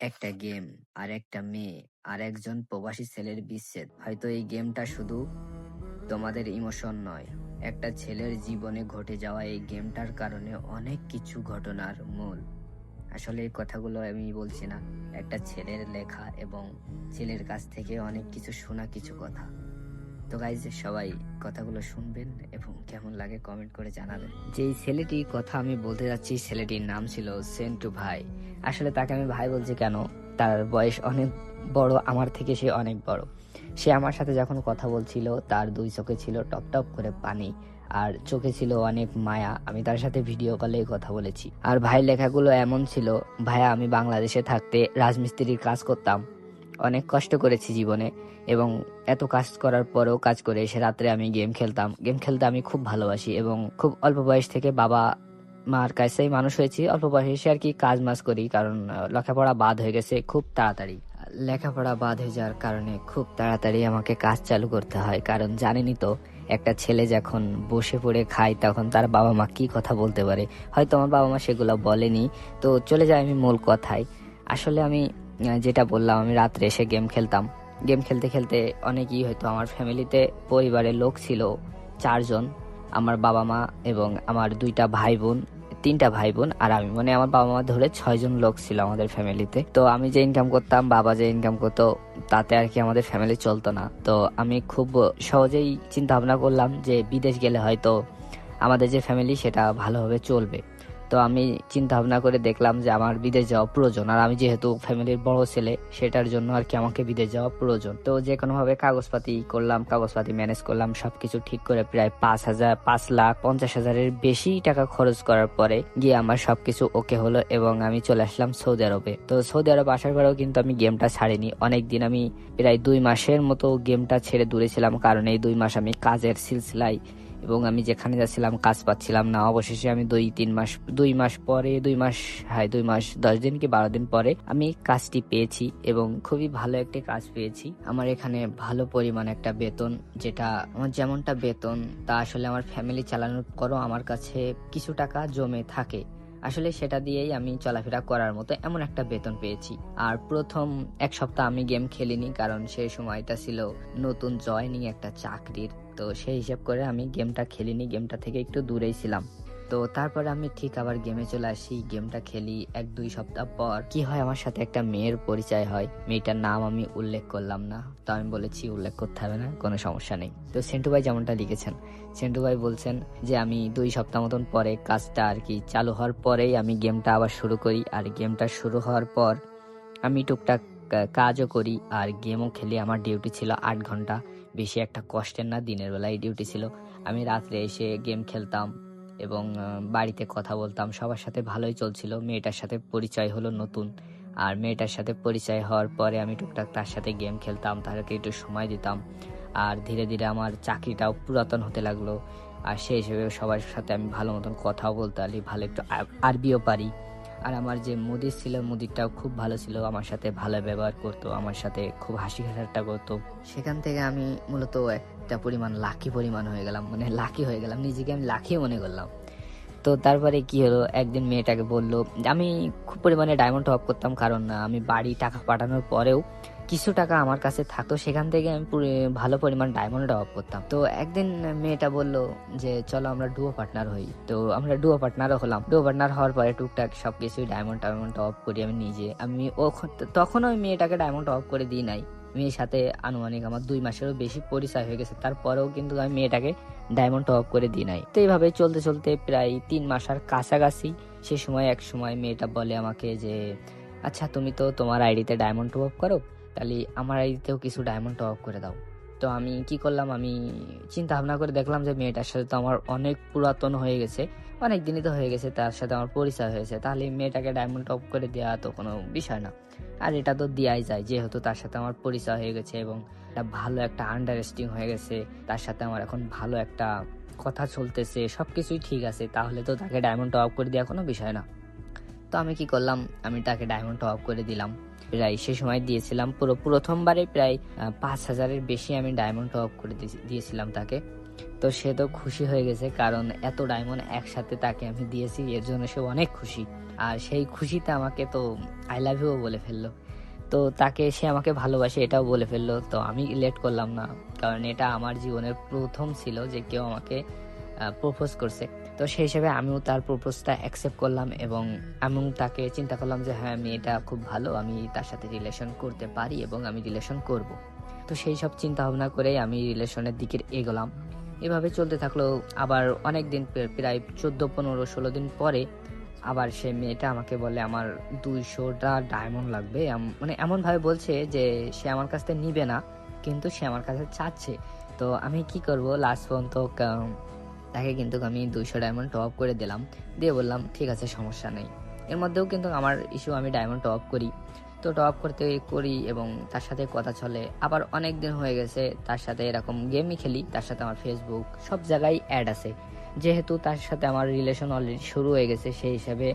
একটা গেম আর একটা মেয়ে আর একজন প্রবাসী ছেলের বিচ্ছেদ। হয়তো এই গেমটা শুধু তোমাদের ইমোশন নয়, একটা ছেলের জীবনে ঘটে যাওয়া এই গেমটার কারণে অনেক কিছু ঘটনার মূল। আসলে এই কথাগুলো আমি বলছি না, একটা ছেলের লেখা এবং ছেলের কাছ থেকে অনেক কিছু শোনা কিছু কথা। তো গাইজ সবাই কথাগুলো শুনবেন এবং কেমন লাগে কমেন্ট করে জানাবেন। যেই ছেলেটির কথা আমি বলতে যাচ্ছি, ছেলেটির নাম ছিল সেন্টু ভাই। আসলে তাকে আমি ভাই বলছি কেন? তার বয়স অনেক বড়, আমার থেকে সে অনেক বড়। সে আমার সাথে যখন কথা বলছিল, তার দুই চোখে ছিল টপ টপ করে পানি, আর চোখে ছিল অনেক মায়া। আমি তার সাথে ভিডিও কলেই কথা বলেছি। আর ভাইয়ের লেখাগুলো এমন ছিল, ভাইয়া, আমি বাংলাদেশে থাকতে রাজমিস্ত্রির কাজ করতাম। অনেক কষ্ট করেছি জীবনে, এবং এত কাজ করার পরেও কাজ করে এসে রাত্রে আমি গেম খেলতাম। গেম খেলতে আমি খুব ভালোবাসি, এবং খুব অল্প বয়স থেকে বাবা মার কাছেই মানুষ হয়েছি। অল্প বয়সে আর কি কাজ মাজ করি, কারণ লেখাপড়া বাদ হয়ে গেছে খুব তাড়াতাড়ি। লেখাপড়া বাদ হয়ে যাওয়ার কারণে খুব তাড়াতাড়ি আমাকে কাজ চালু করতে হয়, কারণ জানেনই তো, একটা ছেলে যখন বসে পড়ে খায়, তখন তার বাবা মা কি কথা বলতে পারে? হয়তো আমার বাবা মা সেগুলো বলেনি। তো চলে যায় আমি মূল কথায়। আসলে আমি যেটা বললাম, আমি রাত্রে এসে গেম খেলতাম। গেম খেলতে খেলতে অনেকই হয়তো আমার ফ্যামিলিতে পরিবারের লোক ছিল চারজন, আমার বাবা মা এবং আমার দুইটা ভাই বোন, তিনটা ভাই বোন আর আমি। মানে আমার বাবা মা ধরে ছয়জন লোক ছিল আমাদের ফ্যামিলিতে তো। আমি যে ইনকাম করতাম, বাবা যে ইনকাম করতো, তাতে আর কি আমাদের ফ্যামিলি চলতো না। তো আমি খুব সহজেই চিন্তা ভাবনা করলাম যে বিদেশ গেলে হয়তো আমাদের যে ফ্যামিলি সেটা ভালোভাবে চলবে। তো আমি চিন্তা ভাবনা করে দেখলাম যে আমার বিদেশ যাওয়া প্রয়োজন। আর আমি যেহেতু ফ্যামিলির বড় ছেলে, সেটার জন্য আর কি আমাকে বিদেশ যাওয়া প্রয়োজন। তো যে কোনোভাবে কাগজপাতি করলাম, কাগজপাতি ম্যানেজ করলাম, সবকিছু ঠিক করে প্রায় পাঁচ হাজার, পাঁচ লাখ পঞ্চাশ হাজারের বেশি টাকা খরচ করার পরে গিয়ে আমার সবকিছু ওকে হলো এবং আমি চলে আসলাম সৌদি আরবে। তো সৌদি আরব আসার পরেও কিন্তু আমি গেমটা ছাড়িনি। অনেক দিন আমি প্রায় দুই মাসের মতো গেমটা ছেড়ে দূরে ছিলাম, কারণ এই দুই মাস আমি কাজের সিলসিলায় এবং আমি যেখানে যাচ্ছিলাম, কাজ পাচ্ছিলাম না। অবশেষে আমি দুই, তিন মাস, দুই মাস পরে, দুই মাস হ্যাঁ দুই মাস, দশ দিন কি বারো দিন পরে আমি কাজটি পেয়েছি এবং খুবই ভালো একটি কাজ পেয়েছি। আমার এখানে ভালো পরিমাণ একটা বেতন, যেটা আমার যেমনটা বেতন, তা আসলে আমার ফ্যামিলি চালানোর পরও আমার কাছে কিছু টাকা জমে থাকে। আসলে সেটা দিয়েই আমি চলাফেরা করার মতো এমন একটা বেতন পেয়েছি। আর প্রথম এক সপ্তাহ আমি গেম খেলিনি, কারণ সেই সময়টা ছিল নতুন জয়নিং একটা চাকরির। তো সেই হিসাব করে আমি গেমটা খেলিনি, গেমটা থেকে একটু দূরেই ছিলাম। তো তারপরে আমি ঠিক আবার গেমে চলে আসি। গেমটা খেলি এক, দুই সপ্তাহ পর। কি হয়, আমার সাথে একটা মেয়ের পরিচয় হয়। মেয়েটার নাম আমি উল্লেখ করলাম না। তো আমি বলেছি, উল্লেখ করতে হবে না, কোনো সমস্যা নেই। তো সেন্টু ভাই যেমনটা লিখেছেন, সেন্টু ভাই বলছেন যে, আমি দুই সপ্তাহ মতন পরে কাজটা আর কি চালু হওয়ার পরেই আমি গেমটা আবার শুরু করি। আর গেমটা শুরু হওয়ার পর আমি টুকটাক কাজও করি আর গেমও খেলি। আমার ডিউটি ছিল আট ঘণ্টা। বেশি একটা কষ্টের না, দিনের বেলায় ডিউটি ছিল। আমি রাত্রে এসে গেম খেলতাম। এবং বাড়িতে কথা বলতাম, সবার সাথে ভালোই চলছিল। মেয়েটার সাথে পরিচয় হলো নতুন। আর মেয়েটার সাথে পরিচয় হওয়ার পরে আমি টুকটাক তার সাথে গেম খেলতাম তাদেরকে একটু সময় দিতাম। আর ধীরে ধীরে আমার চাকরিটাও পুরাতন হতে লাগল। আর সেই হিসেবে সবার সাথে আমি ভালো মতন কথাও বলতে পারি, ভালো একটু আরবিও পারি। আর আমার যে মুদির ছিল, মুদিরটাও খুব ভালো ছিল, আমার সাথে ভালো ব্যবহার করতো, আমার সাথে খুব হাসি ঠাট্টা করতো। সেখান থেকে আমি মূলত একটা পরিমাণ লাকি পরিমাণ হয়ে গেলাম মানে লাকি হয়ে গেলাম, নিজেকে আমি লাকি মনে করলাম। তো তারপরে কি হলো, একদিন মেয়েটাকে বলল, আমি খুব পরিমাণে ডায়মন্ড অফ করতাম, কারণ আমি বাড়ি টাকা পাঠানোর পরেও কিছু টাকা আমার কাছে থাকতো, সেখান থেকে আমি ভালো পরিমাণ ডায়মন্ড অফ করতাম। তো একদিন মেয়েটা বলল যে, চলো আমরা ডুয়ো পার্টনার হই। তো আমরা ডুয়ো পার্টনারও হলাম। ডুয়ো পার্টনার হওয়ার পরে টুকটাক সব কিছুই ডায়মন্ড টায়মন্ড অফ করি আমি নিজে। আমি ও তখনও আমি মেয়েটাকে ডায়মন্ড অফ করে দিই নাই। মেয়ের সাথে আনুমানিক আমার দুই মাসেরও বেশি পরিচয় হয়ে গেছে। তারপরেও কিন্তু আমি মেয়েটাকে ডায়মন্ড অফ করে দিই নাই। তো এইভাবে চলতে চলতে প্রায় তিন মাস আর কাছাকাছি সে সময় এক সময় মেয়েটা বলে আমাকে যে আচ্ছা তুমি তো তোমার আইডিতে ডায়মন্ড টপ করো, তাহলে আমার আইডিতেও কিছু ডায়মন্ড টপ করে দাও। তো আমি কি করলাম, আমি চিন্তা ভাবনা করে দেখলাম যে মেয়েটার সাথে তো আমার অনেক পুরাতন হয়ে গেছে, অনেক দিনই তো হয়ে গেছে, তার সাথে আমার পরিচয় হয়েছে, তাহলে মেয়েটাকে ডায়মন্ড টপ করে দেওয়া তো কোনো বিষয় না। আর এটা তো দেওয়াই যায়, যেহেতু তার সাথে আমার পরিচয় হয়ে গেছে এবং একটা ভালো একটা আন্ডারস্ট্যান্ডিং হয়ে গেছে, তার সাথে আমার এখন ভালো একটা কথা চলতেছে সব কিছুই ঠিক আছে, তাহলে তো তাকে ডায়মন্ড টপ করে দেওয়া কোনো বিষয় না। তো আমি কি করলাম? আমি তাকে ডায়মন্ড টপ করে দিলাম। প্রায় সে সময় দিয়েছিলাম পুরো, প্রথমবারে প্রায় পাঁচ হাজারের বেশি আমি ডায়মন্ড টপ করে দিয়েছি- দিয়েছিলাম তাকে। তো সে তো খুশি হয়ে গেছে, কারণ এত ডায়মন্ড একসাথে তাকে আমি দিয়েছি, এর জন্য সে অনেক খুশি। আর সেই খুশিতে আমাকে তো আই লাভ ইউ বলে ফেলল। তো তাকে সে আমাকে ভালোবাসে, এটাও বলে ফেলল। তো আমি লেট করলাম না, কারণ এটা আমার জীবনের প্রথম ছিল যে কেউ আমাকে প্রপোজ করছে। তো সেই হিসেবে আমিও তার প্রপোজটা অ্যাকসেপ্ট করলাম এবং আমি তাকে চিন্তা করলাম যে হ্যাঁ আমি এটা খুব ভালো, আমি তার সাথে রিলেশন করতে পারি এবং আমি রিলেশন করব। তো সেই সব চিন্তা ভাবনা করেই আমি রিলেশনের দিকে এগোলাম। এভাবে চলতে থাকল আবার অনেক দিন প্রায় চোদ্দ, পনেরো, ষোলো দিন পরে আবার সে মেয়েটা আমাকে বলে, আমার দুইশোটা ডায়মন্ড লাগবে। মানে এমনভাবে বলছে যে সে আমার কাছ থেকে নিবে না, কিন্তু সে আমার কাছে চাচ্ছে। তো আমি কি করব? লাস্ট পর্যন্ত তাকে কিন্তু আমি দুইশো ডায়মন্ড টপ করে দিলাম। দিয়ে বললাম, ঠিক আছে, সমস্যা নেই। এর মধ্যেও কিন্তু আমার ইস্যু আমি ডায়মন্ড টপ করি। তো টপ করতে করি এবং তার সাথে কথা চলে। আবার অনেক দিন হয়ে গেছে, তার সাথে এরকম গেমই খেলি, তার সাথে আমার ফেসবুক সব জায়গায় অ্যাড আছে। যেহেতু তার সাথে আমার রিলেশন অলরেডি শুরু হয়ে গেছে, সেই হিসাবে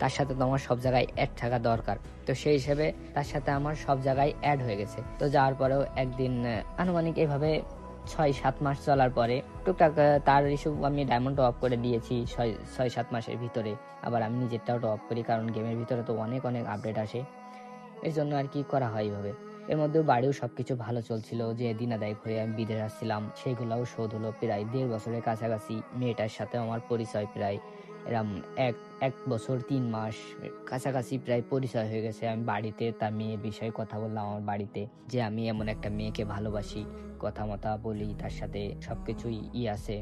তার সাথে তো আমার সব জায়গায় অ্যাড থাকা দরকার। তো সেই হিসাবে তার সাথে আমার সব জায়গায় অ্যাড হয়ে গেছে। তো যাওয়ার পরেও একদিন আনুমানিক এভাবে ছয় সাত মাস চলার পরে টুকটাক তার ইস্যু আমি ডায়মন্ড টপ করে দিয়েছি ছয় ছয় সাত মাসের ভিতরে। আবার আমি নিজেরটাও টপ করি, কারণ গেমের ভিতরে তো অনেক অনেক আপডেট আসে। এর জন্য আর কি করা হয় এইভাবে। এর মধ্যেও বাড়িও সবকিছু ভালো চলছিল, যে দিন দিনাদায়ক হয়ে আমি বিদেশ আসছিলাম, সেগুলোও শোধ হলো প্রায় দেড় বছরের কাছাকাছি। মেয়েটার সাথে আমার পরিচয় প্রায় এরম এক এক বছর তিন মাস কাছাকাছি প্রায় পরিচয় হয়ে গেছে। আমি বাড়িতে তার মেয়ের বিষয়ে কথা বললাম আমার বাড়িতে, যে আমি এমন একটা মেয়েকে ভালোবাসি কথা মতা বলি, তার সাথে সব কিছুই ই আছে।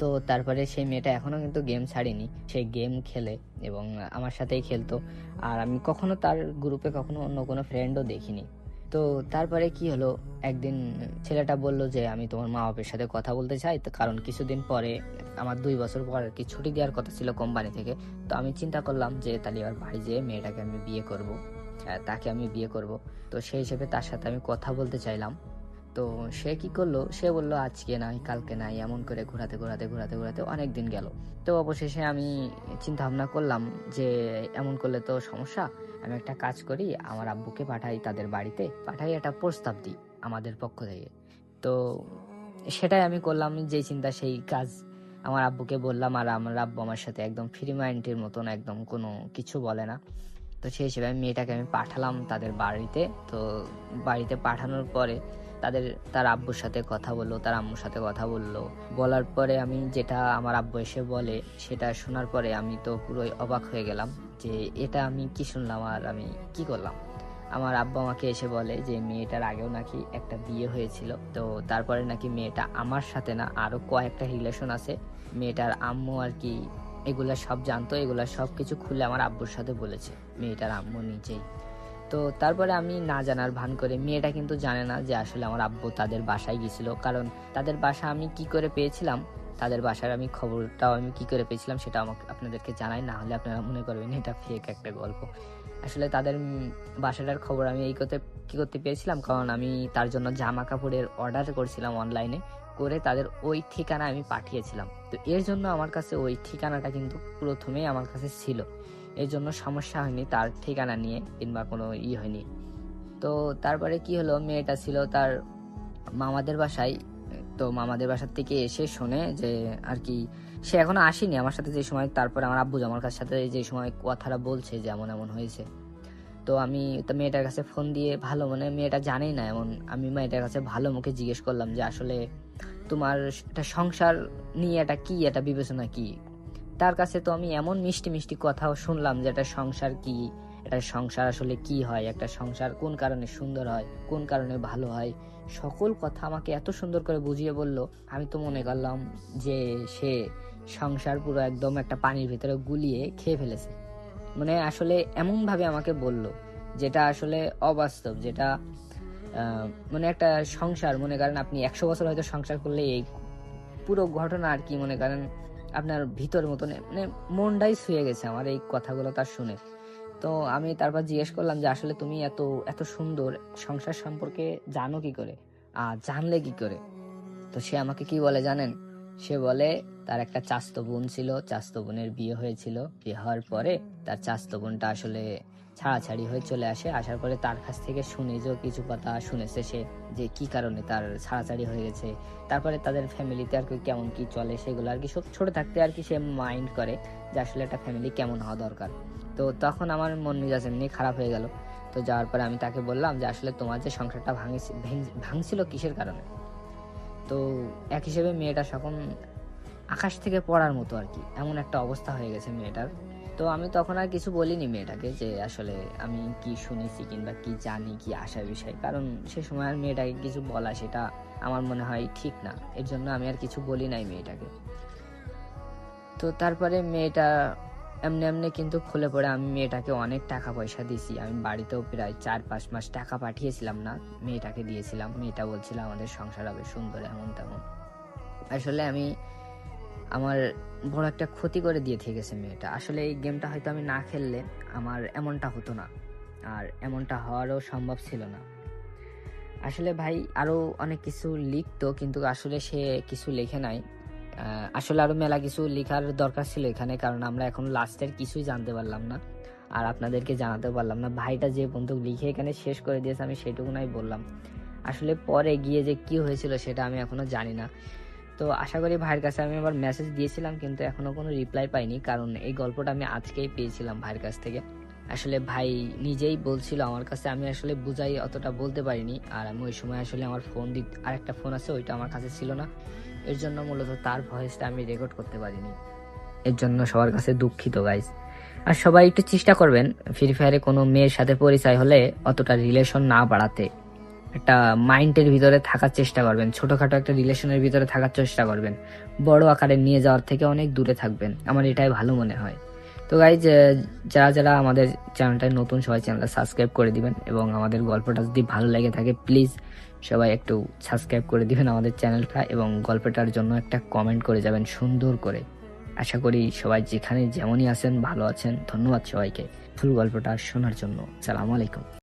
তো তারপরে সেই মেয়েটা এখনও কিন্তু গেম ছাড়েনি। সে গেম খেলে এবং আমার সাথেই খেলতো। আর আমি কখনো তার গ্রুপে কখনো অন্য কোনো ফ্রেন্ডও দেখিনি। তো তারপরে কি হলো? একদিন ছেলেটা বলল যে, আমি তোমার মা বাপের সাথে কথা বলতে চাই। তো কারণ কিছুদিন পরে, আমার দুই বছর পর আর কি ছুটি দেওয়ার কথা ছিল কোম্পানি থেকে। তো আমি চিন্তা করলাম যে, তাহলে এবার বাড়ি যেয়ে মেয়েটাকে আমি বিয়ে করব তাকে আমি বিয়ে করব। তো সেই হিসেবে তার সাথে আমি কথা বলতে চাইলাম। তো সে কি করল? সে বলল, আজকে নাই, কালকে নাই। এমন করে ঘোরাতে ঘোরাতে ঘোরাতে ঘোরাতে অনেক দিন গেল। তো অবশেষে আমি চিন্তা ভাবনা করলাম যে, এমন করলে তো সমস্যা। আমি একটা কাজ করি, আমার আব্বুকে পাঠাই, তাদের বাড়িতে পাঠাই একটা প্রস্তাব দিই আমাদের পক্ষ থেকে। তো সেটাই আমি করলাম যে চিন্তা সেই কাজ আমার আব্বুকে বললাম। আর আমার আব্বু আমার সাথে একদম ফ্রি মাইন্ডের মতন, একদম কোনো কিছু বলে না। তো সেই হিসেবে আমি মেয়েটাকে আমি পাঠালাম তাদের বাড়িতে। তো বাড়িতে পাঠানোর পরে তাদের, তার আব্বুর সাথে কথা বলল, তার আম্মুর সাথে কথা বলল। বলার পরে আমি যেটা আমার আব্বু এসে বলে সেটা শোনার পরে আমি তো পুরোই অবাক হয়ে গেলাম যে এটা আমি কি শুনলাম আর আমি কি করলাম। আমার আব্বা আমাকে এসে বলে যে মেয়েটার আগেও নাকি একটা বিয়ে হয়েছিল। তো তারপরে নাকি মেয়েটা আমার সাথে না আরও কয়েকটা রিলেশন আছে। মেয়েটার আম্মু আর কি এগুলা সব জানতো, এগুলা সব কিছু খুলে আমার আব্বুর সাথে বলেছে, মেয়েটার আম্মু নিজেই। তো তারপরে আমি না জানার ভান করে, মেয়েটা কিন্তু জানে না যে আসলে আমার আব্বু তাদের বাসায় গেছিল কারণ তাদের বাসা আমি কি করে পেয়েছিলাম, তাদের বাসার আমি খবরটাও আমি কি করে পেয়েছিলাম সেটা আমাকে আপনাদেরকে জানাই, না হলে আপনারা মনে করবেন এটা ফেক একটা গল্প। আসলে তাদের বাসাটার খবর আমি এই করতে, কী করতে পেয়েছিলাম? কারণ আমি তার জন্য জামা কাপড়ের অর্ডার করেছিলাম অনলাইনে করে তাদের ওই ঠিকানা আমি পাঠিয়েছিলাম। তো এর জন্য আমার কাছে ওই ঠিকানাটা কিন্তু প্রথমেই আমার কাছে ছিল। এর জন্য সমস্যা হয়নি, তার ঠিকানা নিয়ে কিংবা কোনো ই হয়নি। তো তারপরে কি হলো, মেয়েটা ছিল তার মামাদের বাসায়। তো মামাদের বাসার থেকে এসে শোনে যে আর কি, সে এখনও আসেনি আমার সাথে যে সময়। তারপরে আমার আব্বু আমার কাছে সাথে যে সময় কথাটা বলছে যে এমন এমন হয়েছে। তো আমি, তো মেয়েটার কাছে ফোন দিয়ে ভালো মানে মেয়েটা জানেই না এমন। আমি মেয়েটার কাছে ভালো মুখে জিজ্ঞেস করলাম যে আসলে তোমার একটা সংসার নিয়ে এটা কি এটা বিবেচনা কি? তার কাছে তো আমি এমন মিষ্টি মিষ্টি কথাও শুনলাম যে এটা সংসার কি? একটা সংসার আসলে কি হয়? একটা সংসার কোন কারণে সুন্দর হয়? কোন কারণে ভালো হয়? সকল কথা আমাকে এত সুন্দর করে বুঝিয়ে বলল, আমি তো মনে করলাম যে সে সংসার পুরো একদম একটা পানির ভিতরে গুলিয়ে খেয়ে ফেলেছে। মানে আসলে এমন ভাবে আমাকে বলল, যেটা আসলে অবাস্তব, যেটা মানে একটা সংসার, মনে করেন আপনি একশো বছর হয়তো সংসার করলে এই পুরো ঘটনা আর কি, মনে করেন আপনার ভিতর মতন মানে মনটাই শুয়ে গেছে আমার এই কথাগুলো তার শুনে। তো আমি তারপর জিজ্ঞেস করলাম যে, আসলে তুমি এত এত সুন্দর সংসার সম্পর্কে জানো কি করে? আর জানলে কি করে? তো সে আমাকে কি বলে জানেন? সে বলে, তার একটা চাস্ত বোন ছিল, চাস্ত বোনের বিয়ে হয়েছিল, বিয়ে হওয়ার পরে তার চাস্ত বোনটা আসলে ছাড়াছাড়ি হয়ে চলে আসে। আসার পরে তার কাছ থেকে শুনে যে কিছু কথা শুনেছে সে, যে কি কারণে তার ছাড়াছাড়ি হয়ে গেছে। তারপরে তাদের ফ্যামিলিতে আর কি কেমন কি চলে সেগুলো আর কি সব ছোট থাকতে আর কি সে মাইন্ড করে যে আসলে একটা ফ্যামিলি কেমন হওয়া দরকার। তো তখন আমার মন মেজাজ এমনি খারাপ হয়ে গেল। তো যাওয়ার পরে আমি তাকে বললাম যে আসলে তোমার যে সংসারটা ভেঙ- ভাঙছিল কিসের কারণে? তো এক হিসেবে মেয়েটা তখন আকাশ থেকে পড়ার মতো আর কি। এমন একটা অবস্থা হয়ে গেছে মেয়েটার। তো আমি তখন আর কিছু বলিনি মেয়েটাকে যে আসলে আমি কি শুনেছি কিংবা কি জানি, কি আশা বিষয়। কারণ সে সময় আর মেয়েটাকে কিছু বলা সেটা আমার মনে হয় ঠিক না। এর জন্য আমি আর কিছু বলি নাই মেয়েটাকে। তো তারপরে মেয়েটা এমনি এমনি কিন্তু খুলে পড়ে। আমি মেয়েটাকে অনেক টাকা পয়সা দিয়েছি আমি বাড়িতেও প্রায় চার পাঁচ মাস টাকা পাঠিয়েছিলাম না। মেয়েটাকে দিয়েছিলাম। মেয়েটা বলছিল, আমাদের সংসার হবে সুন্দর এমন তেমন। আসলে আমি আমার বড় একটা ক্ষতি করে দিয়ে থেকেছে মেয়েটা। আসলে এই গেমটা হয়তো আমি না খেললে আমার এমনটা হতো না। আর এমনটা হওয়ারও সম্ভব ছিল না। আসলে ভাই আরও অনেক কিছু লিখতো, কিন্তু আসলে সে কিছু লেখে নাই। আসলে আরও মেলা কিছু লেখার দরকার ছিল এখানে, কারণ আমরা এখন লাস্টের কিছুই জানতে পারলাম না। আর আপনাদেরকে জানাতে পারলাম না। ভাইটা যে বন্ধু লিখে এখানে শেষ করে দিয়েছে, আমি সেটুকুনাই বললাম। আসলে পরে গিয়ে যে কি হয়েছিল সেটা আমি এখনও জানি না। তো আশা করি ভাইয়ের কাছে আমি আবার মেসেজ দিয়েছিলাম, কিন্তু এখনও কোনো রিপ্লাই পাইনি। কারণ এই গল্পটা আমি আজকেই পেয়েছিলাম ভাইয়ের কাছ থেকে। আসলে ভাই নিজেই বলছিল আমার কাছে, আমি আসলে বুঝাই অতটা বলতে পারিনি। আর আমি ওই সময় আসলে আমার ফোন দি, আরেকটা ফোন আছে, ওইটা আমার কাছে ছিল না। এর জন্য মূলত তার ভয়েসটা আমি রেকর্ড করতে পারিনি। এর জন্য সবার কাছে দুঃখিত গাইজ আর সবাই একটু চেষ্টা করবেন ফ্রি ফায়ারে কোনো মেয়ের সাথে পরিচয় হলে অতটা রিলেশন না বাড়াতে। একটা মাইন্ডের ভিতরে থাকার চেষ্টা করবেন, ছোটখাটো একটা রিলেশনের ভিতরে থাকার চেষ্টা করবেন, বড় আকারে নিয়ে যাওয়ার থেকে অনেক দূরে থাকবেন, আমার এটাই ভালো মনে হয়। তো গাইজ যারা যারা আমাদের চ্যানেলটায় নতুন, সবাই চ্যানেলটা সাবস্ক্রাইব করে দিবেন এবং আমাদের গল্পটা যদি ভালো লেগে থাকে প্লিজ সবাই একটু সাবস্ক্রাইব করে দিবেন আমাদের চ্যানেলটা এবং গল্পটার জন্য একটা কমেন্ট করে যাবেন সুন্দর করে। আশা করি সবাই যেখানে যেমনই আছেন, ভালো আছেন, ধন্যবাদ সবাইকে। ফুল গল্পটা শোনার জন্য। সালাম আলাইকুম।